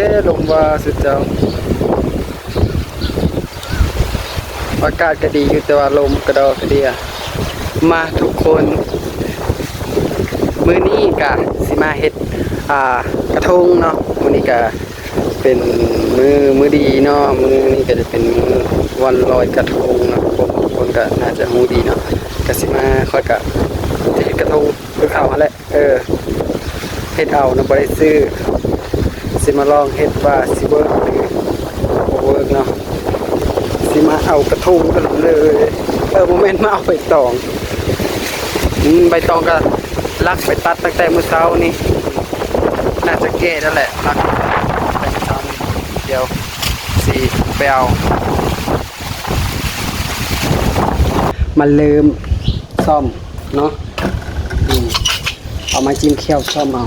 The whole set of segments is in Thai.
ท้ลมว่าสุดเจ้าอากาศก็ดีอยู่แต่ว่าลมกระดอกกระเดียมาทุกคน มื้อนี้กะสิมาเฮ็ดอ่ากระทงเนาะมื้อนี้กะเป็นมือมือดีเนาะมือนี้ก็จะเป็นมือวันลอยกระทงเนาะผมทุกคนก็น่าจะฮู้ดีเนาะก็สิมาค่อยกะเฮ็ดกระทงคือเอาแหละเออเฮ็ดเอานะบ่ได้ซื้อ สิมาลองเฮ็ดว่าสิเวิร์กหรือบ่เวิร์กเนาะสิมาเอากระทงกันเลย เออโมเมนต์มาเอาใบตองอืมใบตองก็ลักไปตัดตั้งแต่เมื่อเช้านี่น่าจะแก้แล้วแหละลักไปเมื่อเช้านี่เดี๋ยวสีไปเอามันลืมซ่อมเนาะเอามาจิ้มเคี่ยวซ่อมเอา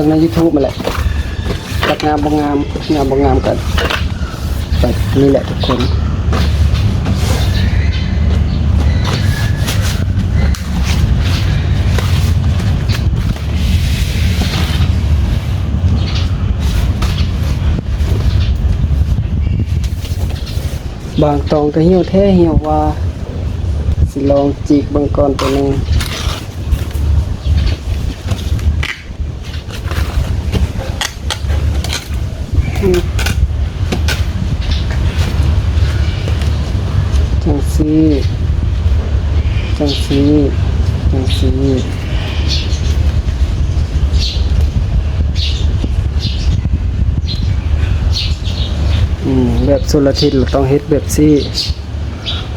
บิ่งใน YouTube มาแหละจักงามบ่งงามงามบ่งงามกันแบบนี่แหละทุกคนบางตองก็เหี่ยวแท้เหี่ยวว่า สิลองจีกบางก่อนตัวหนึง จังซีจังซีจังซีอืมแบบสุรทิศเราต้องเฮ็ดแบบซี่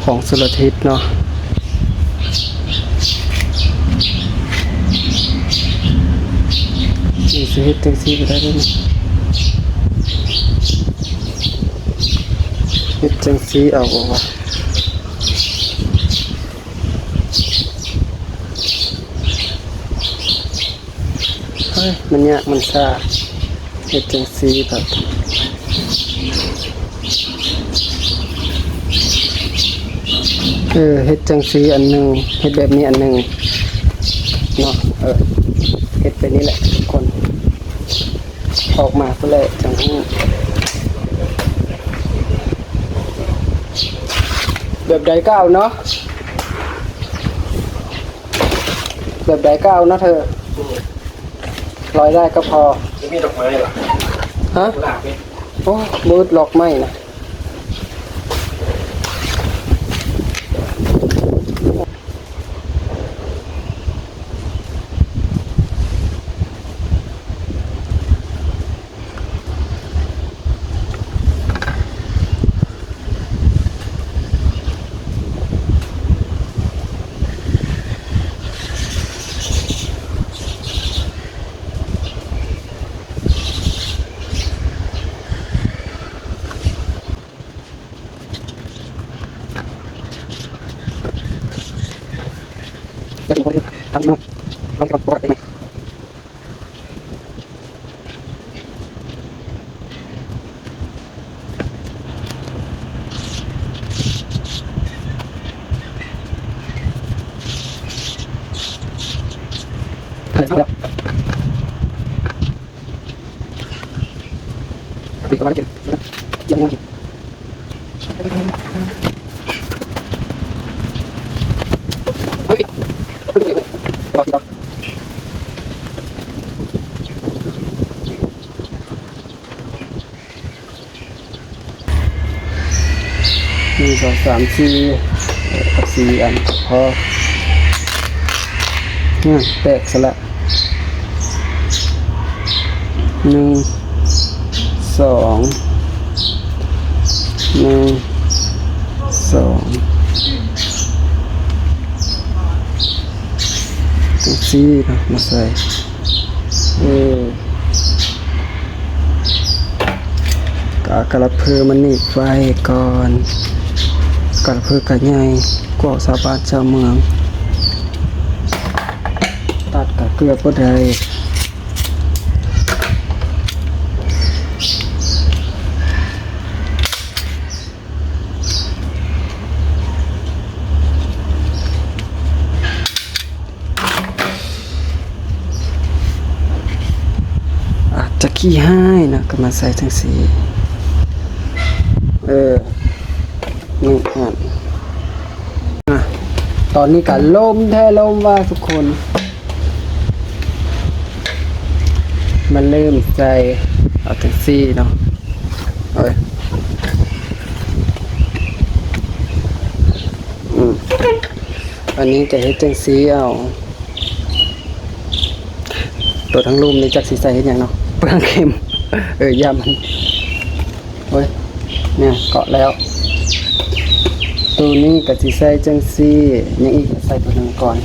ของสุรทิศเนาะนี่สิเฮ็ดจังซีก็ได้ด้อนี่ เฮ็ดจังซีเอาบ่วะเฮ้ยมันยากมันซ่าเฮ็ดจังซีแบบเออเฮ็ดจังซีอันหนึ่งเฮ็ดแบบนี้อันหนึ่งเนาะเออเฮ็ดไปนี่แหละทุกคน ออกมาเพื่อแหละจังหู แบบใดก็เอาเนาะแบบใดก็เอาเนาะเธอร้อยได้ก็พอจะมีดอกไม้เหรอฮะกุหลาบไหมโอ้มืดล็อกไม่นะจะถึงคนที่ทำเนาะลองทำปกติไหม เฮ้ยครับปิดกันมาแล้วกินยังไม่กินเฮ้ยรอรอหนึ่งสองสามสี่เอ่อสี่อันพอเนี่ยแตกสละ หนึ่งสองหนึ่งสองจังซี่นะมาใส่เออากระเพือมันหนีบไว้ก่อนกระเพือกระใหญ่กวกสาวบ้านชาวเมือง ตัดกับเกลือก็ได้ อาจจะขี้ให้นะก็มาใส่ทั้งสีเออนี่อะอะตอนนี้ก็ลมแท้ลมว่าทุกคน มันเริ่มใจเอาแท็กซี่เนาะเอ้ยอืมอันนี้จะเฮ็ดจังซีเอา ตัวทั้งรูมนี่จักสีใสเฮ็ดหยังเนาะ ปลืองเข็ม เออย่ามันเฮ้ยเนี่ยเกาะแล้ว ตัวนี้กับสีใส่จังซี่ยังอีกใส่ตัวหนึงก่อน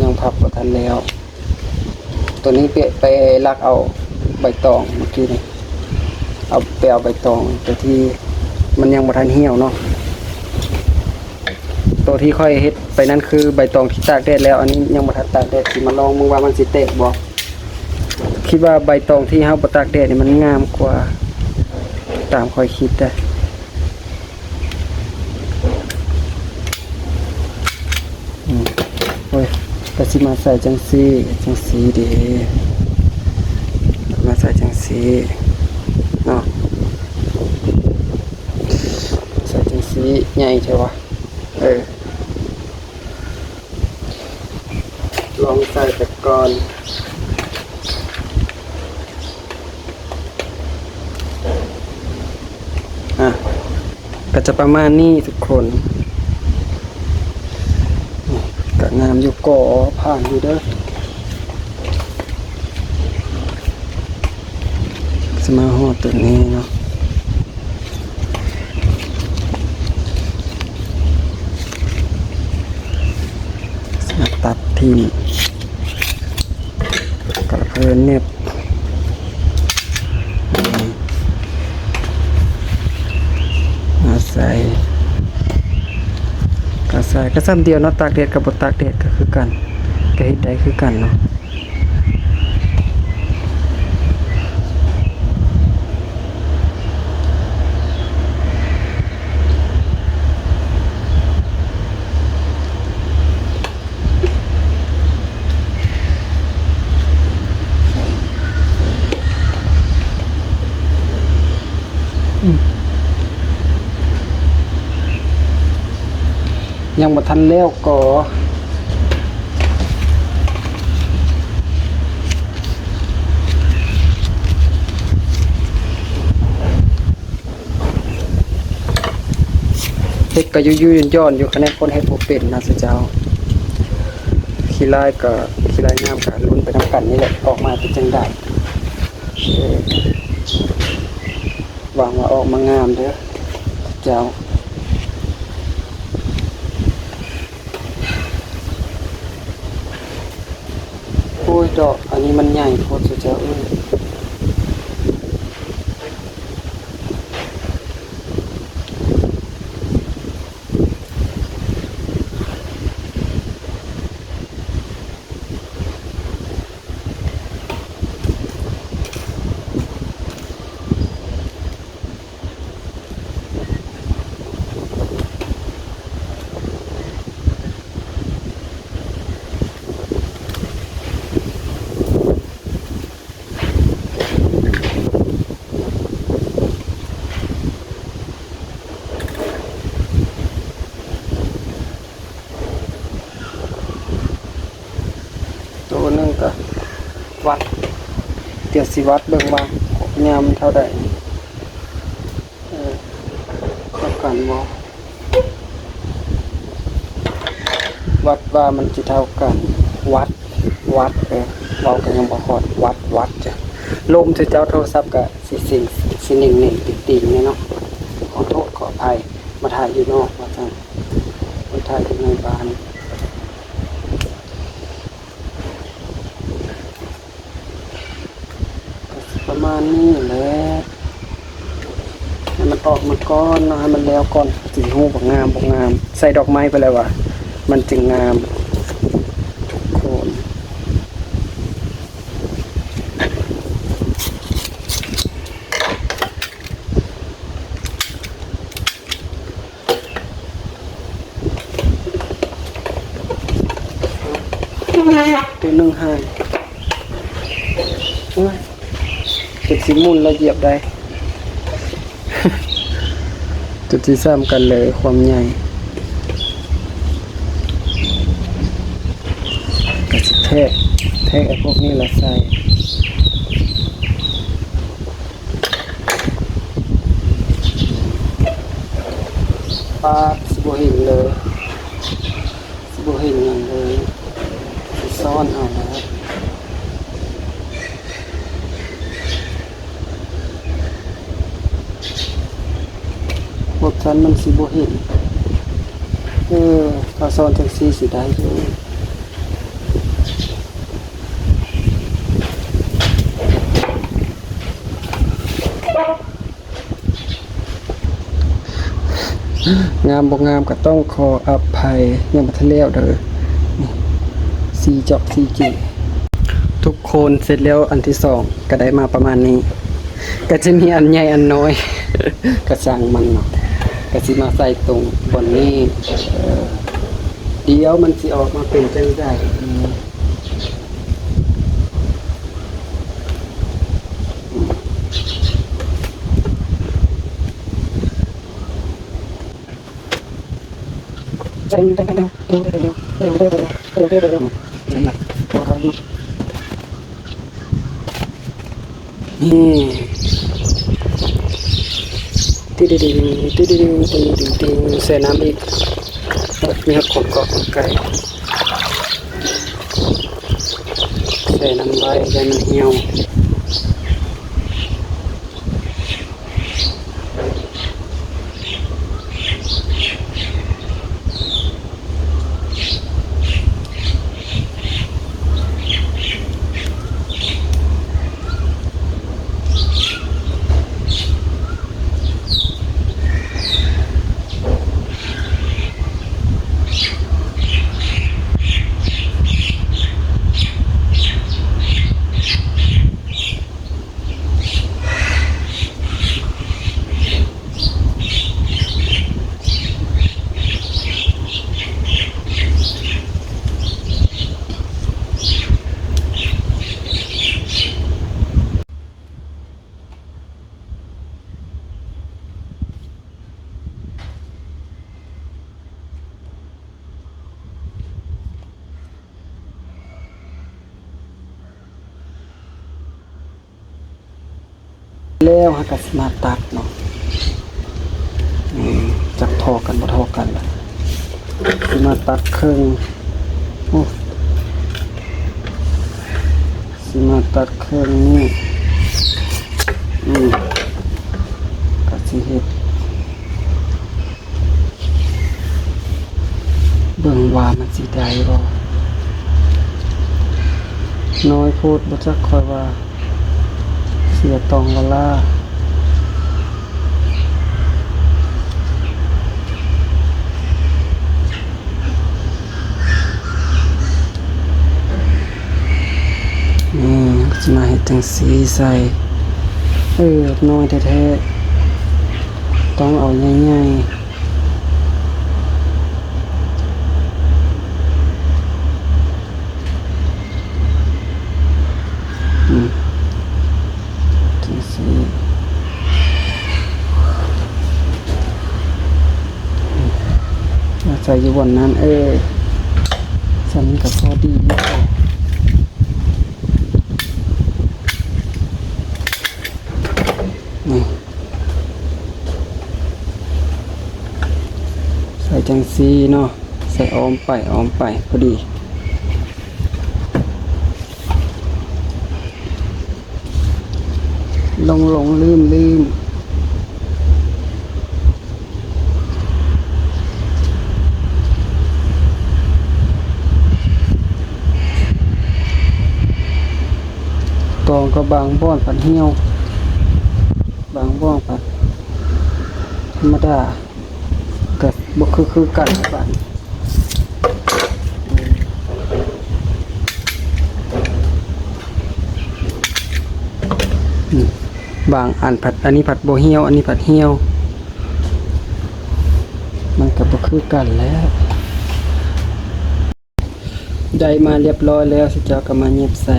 ยังพับกว่าทันแล้ว ตัวนี้เปะไปลักเอาใบตองเมื่อกี้นี่เอาไปเอาใบตองแตัวที่มันยังบ่ทันเหี่ยวเนาะตัวที่ค่อยเฮ็ดไปนั่นคือใบตองที่ตากแดดแล้ว อันนี้ยังบ่ทันตากแดดสิมาลองมึงว่ามันสิเตะบ่ คิดว่าใบตองที่เฮาบ่ตากแดดนี่มันงามกว่า ตามคอยคิดได้อืมโอ้ยก็สิมาใส่จังซี่จังสีเดีมาใส่จังสีเนาะใส่จังสีใหญ่ใช่ปะเออลองใส่แต่ก่อน อะ ก็ จะประมาณนี้ทุกคนก็งามอยู่ก่อผ่านอยู่เด้อสมาฮอดตัวนี้เนาะตัดทิมกระเพลินเน็บอืมมา ใส่ก็ใส่ก็ซ้ำเดียวเนาะตากแดดกับบตากแดดก็คือกันก็เฮ็ดได้คือกันเนาะ ยังบ่ทันแล้วก็เฮ็ดก็ยุ่ยๆย่อนอยู่คะแนนคนเฮ็ดบ่เป็นนะสิเจ้าขี้ลายก็ขี้ลายงามก็ลุ้นไปนํกันนี่แหละออกมาเป็นจังได๋เออหวังว่าออกมางามเด้อเจ้า ยดอก อันนี้มันใหญ่โคตรเจ้าเอ้ย สิวัดเบิ่งว่ายามเท่าใดเออเท่ากันบ่วัดว่ามันจะเท่ากัน วัดวัดเออเว้ากันยังบ่ฮอดวัดวัดจ้ะลมที่เจ้าโทรศัพท์ก็สิสิ่งสิหนิ่งๆติ่งเนี่ยเนาะขอโทษขออภัยมาถ่ายอยู่นอกว่าซั่นมาถ่ายอยู่ในบ้าน ประ มาณนี้แหละออกมาก้อนเนาะให้มันแล้วก่อนสีหูบกงามบกงาม ใส่ดอกไม้ไปเลยว่ะมันจึงงามทุกคนตัวหนึ่งหายโอ้ย เจ็ดสิมุนเราเหยียบได้ จุดที่ซ้ำกันเลยความใหญ่กระสิแทกแทกไอ้พวกนี้ละใส่ปาดสิบเห็นเลยสิบเห็นอย่างเลย ซ่อนเอาแล้วพว กันมันสิบ่เห็นเออถ้าซ่อนแท็กซี่สิได้อยู่งามบ่งามก็ต้องขออภัยยังบ่ทันแล้วเด้อสีเจาะสีเกทุกคนเสร็จแล้วอันที่สองก็ได้มาประมาณนี้ ก็จะมีอันใหญ่อันน้อยกระสังมันเนาะ ก็สิมาใส่ตรงบนนี้ เดี๋ยวมันสิออกมาเป็นจังไดอืมนี่ ติดิดิงติดิดิงติดิดิงติงใส่น้ำอีกมีหักขนเกาะขนไก่ใส่น้ำไว้ให้มันเหี่ยว แล้วฮักก็สิมาตัดเนาะจักทอกันบ่ทอกันล่ะสิมาตัดครึ่งโอ้สิมาตัดครึ่งนี่อืมก็สิเฮ็ดเบิ่งว่ามันสิได้บ่น้อยพูดบ่จักค่อยว่า สียตองวลานี่จะมาเห็ดจังสีใส่เออน้อยแท้ๆต้องเอาง่ายๆอืม จังซี่ อาศัยอยู่วันนั้น เออฉันกับพอดีนี่ใส่จังซีเนาะใส่ออมไปออมไปพอดีลงลงลืมลืม ก็บางบ้อนผัดเหี่ยว บางบ้อนผัดรรมดาก็บ่คือคือกันบ้านบางอันผัดอันนี้ผัดโบเหี่ยว อันนี้ผัดเหี่ยว มันก็บ่คือกันแล้ว ได้มาเรียบร้อยแล้วสิจ้าก็มาเย็บใส่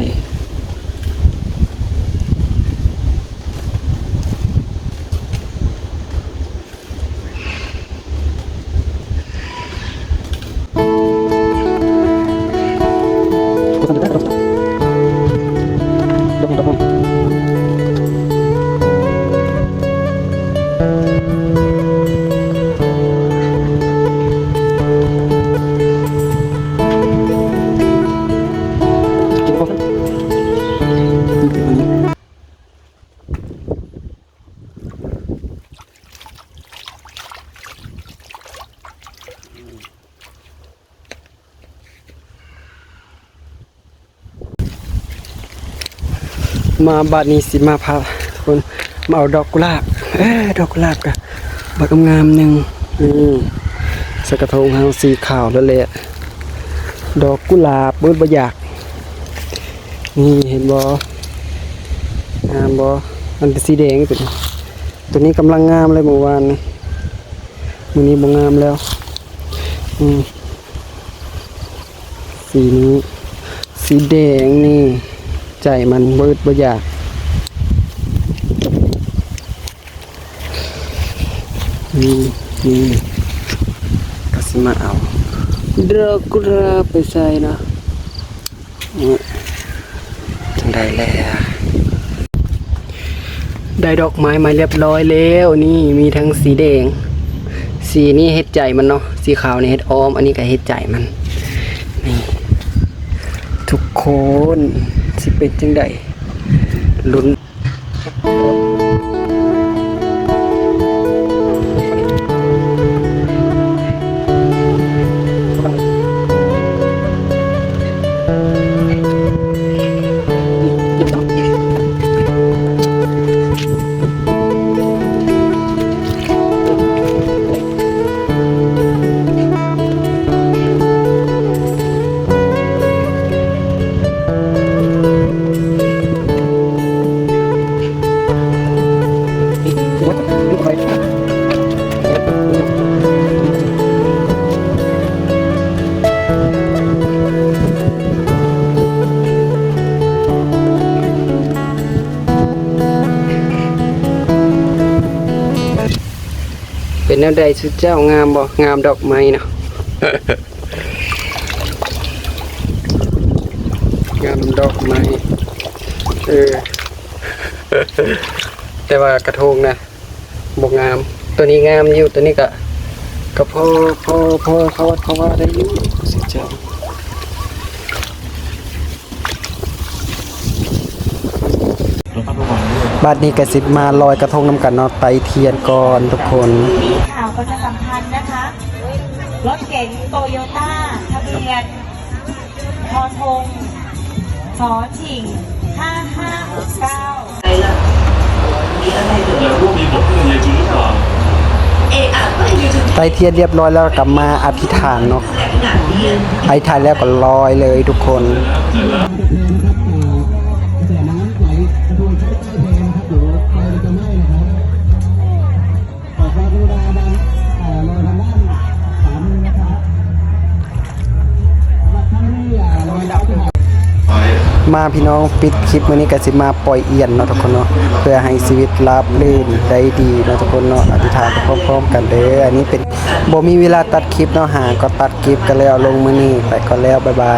มาบาดนี้สิมาพาคนมาเอาดอกกุหลาบเอ้ดอกกุหลาบกะบักงามๆหนึ่งนี่สกกระทงเฮาสีขาวแล้วแหละดอกกุหลาบเบิดบ่อยาก นี่เห็นบ่งามบ่มันเป็นสีแดงตัวนี้ตัวนี้กำลังงามเลยเมื่อวานมือนี้บ่งามแล้ว อืมสีนี้ สีแดงนี่ ใจมันเบิดบ่อยากนี่นี่ก็สิมาเอาดอกกุหลาไปใส่นะนี่จังได้แล้วได้ดอกไม้มาเรียบร้อยแล้วนี่มีทั้งสีแดง สีนี้เฮ็ดใจมันเนาะสีขาวนี่เฮ็ดออม อันนี้ก็เฮ็ดใจมันนี่ทุกคน สิเป็นจังไดลุ้น วใดสุดเจ้างามบ่งามดอกไม้เนาะงามดอกไม้เออแต่ว่ากระทงนะบ่งาม ตัวนี้งามอยู่ตัวนี้ก็ก็พอพอพอเขาวัดเขาว่าได้อยู่สิเจ้าบัดนี้กสิบมาลอยกระทงน้ำกันเนาะไตเทียนก่อนทุกคนข่าว ประชาสัมพันธ์นะคะ รถเก๋งโตโยต้าทะเบียนทอทงสอฉิง5569ไตเทียนเรียบร้อยแล้วกลับมาอธิษฐานเนาะอธิษฐานแล้วก็ลอยเลยทุกคน มาพี่น้องปิดคลิปวันนี้ก็สิมาปล่อยเอียนเนาะทุกคนเนาะเพื่อให้ชีวิตราบรื่นได้ดีเนาะทุกคนเนาะอธิษฐานพร้อมๆกันเด้ออันนี้เป็นบ่มีเวลาตัดคลิปเนาะหาก็ตัดคลิปกันแล้วลงมื้อนี้ไปก็แล้วบ๊ายบาย